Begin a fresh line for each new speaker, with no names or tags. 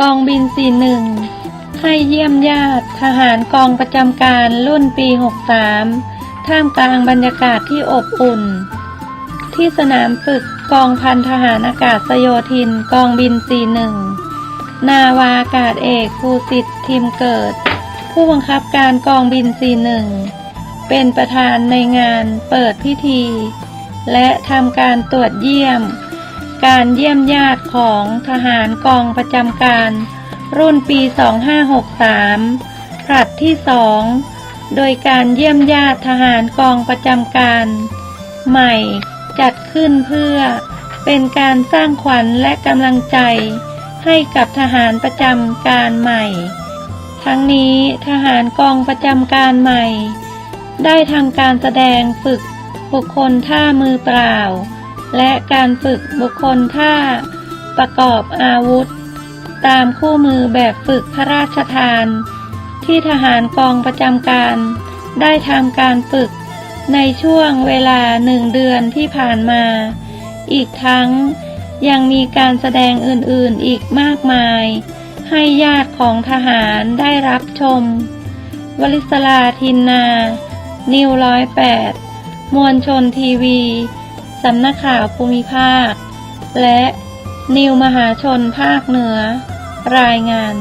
กองบิน 41 ให้เยี่ยมญาติทหารกองประจำการรุ่นปี 63 ท่ามกลางบรรยากาศที่อบอุ่น ที่สนามฝึกกองพันทหารอากาศโยธินกองบิน 41 นาวาอากาศเอกภูสิทธิ์ทิมเกิด ผู้บังคับการกองบิน 41 เป็นประธานในงานเปิดพิธี และทำการตรวจเยี่ยม การเยี่ยมญาติของทหารกองประจำการ รุ่นปี 2563ผลัดที่สองโดยการเยี่ยมญาติทหารกองประจำการ ใหม่จัดขึ้นเพื่อเป็นการสร้างขวัญและกำลังใจ ให้กับทหารประจำการใหม่ ทั้งนี้ทหารกองประจำการใหม่ ได้ทำการแสดงฝึกบุคคลท่ามือเปล่า และการฝึกบุคคลท่า ประกอบอาวุธ ตามคู่มือแบบฝึกพระราชทาน ที่ทหารกองประจำการ ได้ทำการฝึกในช่วงเวลาหนึ่งเดือนที่ผ่านมา อีกทั้งยังมีการแสดงอื่นๆอีกมากมาย ให้ญาติของทหารได้รับชม วลิศลาทินนา นิวร้อยแปดมวลชนทีวี สำนักข่าวภูมิภาค และนิวมหาชนภาคเหนือ รายงาน